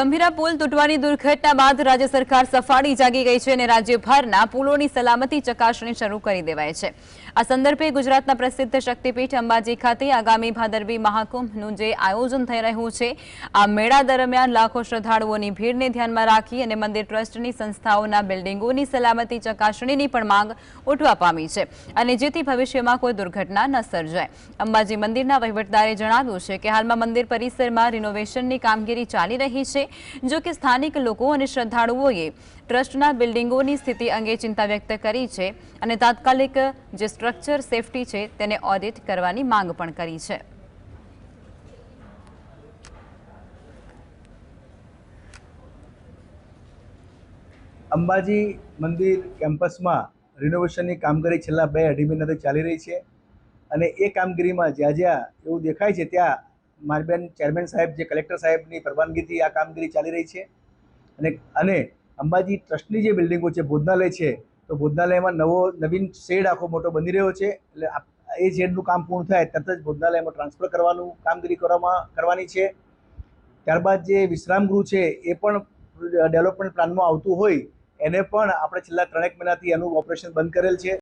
ગંભીરા પુલ તૂટવાની દુર્ઘટના બાદ રાજ્ય સરકાર સફાળી જાગી ગઈ છે અને રાજ્યભરના પુલોની સલામતી ચકાસણી શરૂ કરી દેવાય છે. આ સંદર્ભે ગુજરાતના પ્રસિદ્ધ શક્તિપીઠ અંબાજી ખાતે આગામી ભાદરવી મહાકુંભનું જે આયોજન થઈ રહ્યું છે, આ મેળા દરમિયાન લાખો શ્રદ્ધાળુઓની ભીડને ધ્યાનમાં રાખી અને મંદિર ટ્રસ્ટની સંસ્થાઓના બિલ્ડિંગોની સલામતી ચકાસણીની પણ માંગ ઉઠવા પામી છે અને જેથી ભવિષ્યમાં કોઈ દુર્ઘટના ન સર્જાય. અંબાજી મંદિરના વહીવટદારે જણાવ્યું છે કે હાલમાં મંદિર પરિસરમાં રિનોવેશનની કામગીરી ચાલી રહી છે જો કે સ્થાનિક લોકો અને શ્રદ્ધાળુઓએ ટ્રસ્ટના બિલ્ડિંગોની સ્થિતિ અંગે ચિંતા વ્યક્ત કરી છે અને તાત્કાલિક જે સ્ટ્રક્ચર સેફટી છે તેને ઓડિટ કરવાની માંગ પણ કરી છે. અંબાજી મંદિર કેમ્પસમાં રિનોવેશનની કામગીરી છેલ્લા બે અઢી મહિનાથી ચાલી રહી છે અને એ કામગીરીમાં જ્યાં જ્યાં એવું દેખાય છે ત્યાં મારબેન ચેરમેન સાહેબ જે કલેક્ટર સાહેબની પરવાનગીથી આ કામગીરી ચાલી રહી છે. અને અને અંબાજી ટ્રસ્ટની જે બિલ્ડિંગો છે, ભોજનાલય છે, તો ભોજનાલયમાં નવો, નવીન શેડ આખો મોટો બની રહ્યો છે. એટલે એ શેડનું કામ પૂર્ણ થાય તરત જ ભોજનાલયમાં ટ્રાન્સફર કરવાનું, કામગીરી કરવામાં, કરવાની છે. ત્યારબાદ જે વિશ્રામ ગૃહ છે, એ પણ ડેવલપમેન્ટ પ્લાનમાં આવતું હોય, એને પણ આપણે છેલ્લા ત્રણેક મહિનાથી એનું ઓપરેશન બંધ કરેલ છે.